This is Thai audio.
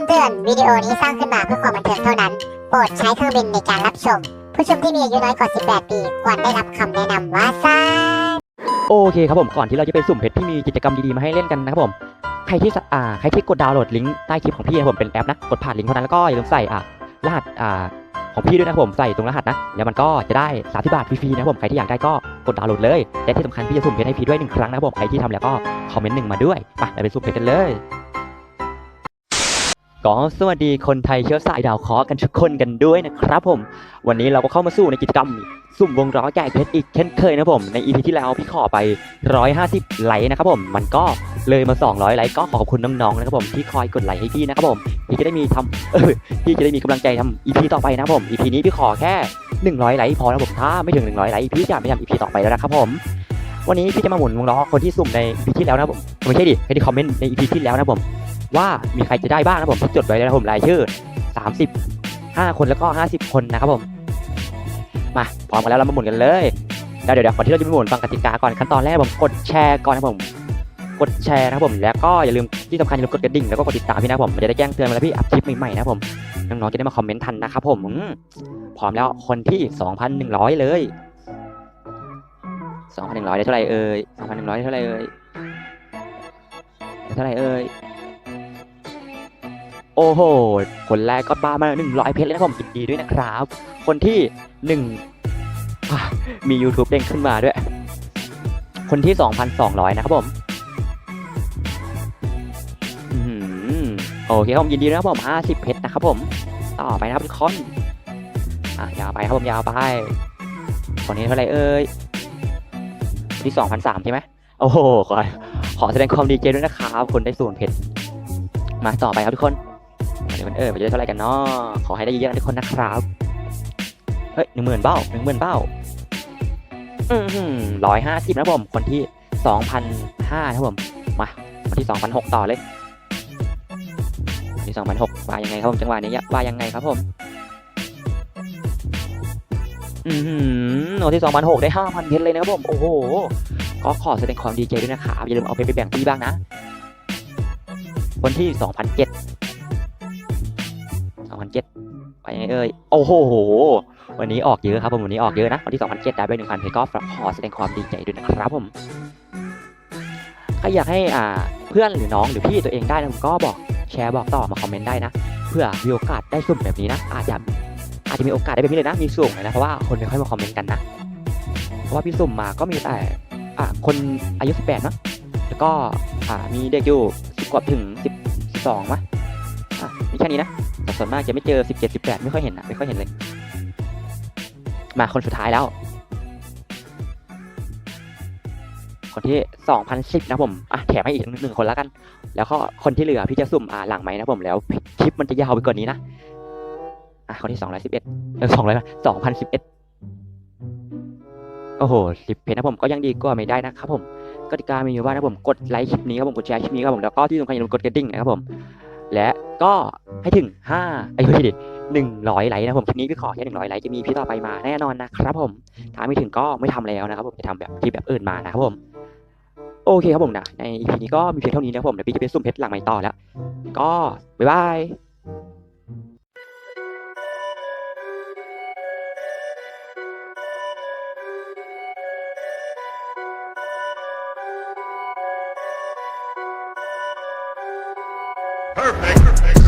ำเตือนวิดีโอนี้สร้างขึ้นมาเพื่อความบันเทิงเท่านั้น โปรดใช้เครื่องบินในการรับชม ผู้ชมที่มีอายุน้อยกว่า 18 ปี ควรได้รับคำแนะนำว่าซ่าโอเคครับผมก่อนที่เราจะไปสุ่มเพชรที่มีกิจกรรมดีๆมาให้เล่นกันนะครับผมใครที่สอ่าใครที่กดดาวน์โหลดลิงก์ใต้คลิปของพี่นะครับผมเป็นแอปนะกดผ่านลิงก์เท่านั้นแล้วก็อย่าลืมใส่อ่ารหัสอ่าของพี่ด้วยนะครับผมใส่ตรงรหัสนะแล้วมันก็จะได้30บาทฟรีๆนะครับผมใครที่อยากได้ก็กดดาวน์โหลดเลยและที่สำคัญพี่จะสุ่มเพชรให้พี่ด้วยหนึ่งครั้งนะครับผมใครที่ทำแล้วก็คอมเมนต์หนึ่งมาด้วยไปเราไปสุ่มเพชรกันเลย ก็สวัสดีคนไทยเชื้อสายดาวเคราะห์กันทุกคนกันด้วยนะครับผม วันนี้เราก็เข้ามาสู่ในกิจกรรมสุ่มวงล้อแจกเพชรอีกเช่นเคยนะผม ใน EP ที่แล้วพี่ขอไป 150 ไลค์นะครับผม มันก็เลยมา 200 ไลค์ก็ขอบคุณน้องๆนะครับผมที่คอยกดไลค์ให้พี่นะครับผมพี่จะได้มีทำเออพี่จะได้มีกำลังใจทำ EP ต่อไปนะครับผม EP นี้พี่ขอแค่ 100 ไลค์พอนะครับผมถ้าไม่ถึง 100 ไลค์พี่จะไม่ทำ EP ต่อไปแล้วนะครับผมวันนี้พี่จะมาหมุนวงล้อคนที่สุ่มใน EP ที่แล้วนะผมไม่ใช่ดิใครที่คอมเมนต์ใน EP ที่แล้วนะผม ว่ามีใครจะได้บ้างนะผมจดไว้แล้วผมรายชื่อ 30 5 คนแล้วก็ 50 คนนะครับผม มาพร้อมกันแล้วเรามาหมุนกันเลยแล้วเดี๋ยวเดี๋ยวก่อนที่เราจะไปหมุนฟังกติกาก่อนขั้นตอนแรกผมกดแชร์ก่อนนะผมกดแชร์นะครับผมแล้วก็อย่าลืมที่สำคัญอย่าลืมกดกระดิ่งแล้วก็กดติดตามพี่นะผมมันจะได้แจ้งเตือนเวลาพี่อัพคลิปใหม่ๆนะผมน้องๆจะได้มาคอมเมนต์ทันนะครับผมพร้อมแล้วคนที่ 2,100 เลย 2,100 ได้เท่าไหร่เอ่ย2,100 ได้เท่าไหร่เอ่ยเท่าไหร่เอ่ย โอ้โห คนแรกก็ปามา100เพชรเลยนะครับผมยินดีด้วยนะครับ คนที่หนึ่งมี YouTube เด้งขึ้นมาด้วย คนที่ 2,200 นะครับผมอือหือโอเคครับผมยินดีนะครับผม 50 เพชรนะครับผม ต่อไปนะครับทุกคนอะยาวไปครับผมยาวไปคนนี้เท่าไหร่เอ่ย ที่2,003ใช่ไหมโอ้โหขอขอแสดงความดีใจด้วยนะครับ คนได้ส่วนเพชร มาต่อไปครับทุกคน มันเออไปจะได้เท่าไรกันเนาะขอให้ได้เยอะๆทุกคนนะครับเฮ้ยหนึ่งหมื่นเบ้าหนึ่งหมื่นเบ้าอืมร้อยห้าสิบนะผมคนที่สองพันห้านะผมมาคนที่สองพันหกต่อเลยคนที่สองพันหกว่ายังไงครับผมจังหวะนี้ว่ายังไงครับผมอืมคนที่สองพันหกได้ห้าพันเพชรเลยนะครับผมโอ้โหก็ขอแสดงความดีใจด้วยนะครับอย่าลืมเอาไปไปแบ่งพี่บ้างนะ คนที่สองพันเจ็ด ไปเอ่ยโอ้โห วันนี้ออกเยอะครับผมวันนี้ออกเยอะนะวันที่2,007ได้ไป1,000เพจก็ขอแสดงความดีใจด้วยนะครับผมใครอยากให้อ่าเพื่อนหรือน้องหรือพี่ตัวเองได้นะผมก็บอกแชร์บอกต่อมาคอมเมนต์ได้นะ เพื่อมีโอกาสได้สุ่มแบบนี้นะ อาจจะอาจจะมีโอกาสได้แบบนี้เลยนะมีสุ่มเลยนะเพราะว่าคนไม่ค่อยมาคอมเมนต์กันนะเพราะว่าพี่สุ่มมาก็มีแต่อ่าคนอายุ 18นะแล้วก็อ่ามีเด็กอยู่10กว่าถึง10 12มั้ยอะมีแค่นี้นะ แต่ส่วนมากจะไม่เจอ17 18ไม่ค่อยเห็นนะไม่ค่อยเห็นเลย มาคนสุดท้ายแล้ว คนที่2,010นสิบนะผมอะแถมให้อีกหนึ่งคนแล้วกัน แล้วก็คนที่เหลือพี่จะสุ่มอ่าหลังไหมนะผมแล้วคลิปมันจะยาวไปกว่านี้นะอะคนที่211เอ็ดสอ200 2,011โอ้โห10เพจนะผมก็ยังดีกว่าไม่ได้นะครับผมกติกามีอยู่ว่านะผมกดไลค์คลิปนี้ครับผมกดแชร์คลิปนี้ครับผมแล้วก็ที่สำคัญอย่าลืมกดกระดิ่งนะครับผม และก็ให้ถึง5ไอ้ยไม่ใช่ดิหนึ่งร้อยไลค์นะผมคลิปนี้พี่ขอแค่หนึ่งร้อยไลค์จะมีพี่ต่อไปมาแน่นอนนะครับผมถ้าไม่ถึงก็ไม่ทำแล้วนะครับผมจะทำแบบคลิปแบบอื่นมานะครับผมโอเคครับผมนะในอีพีนี้ก็มีเพียงเท่านี้นะผมเดี๋ยวพี่จะไปสุ่มเพชรหลังใหม่ต่อแล้ว ก็บ๊ายบาย Perfect. Perfect.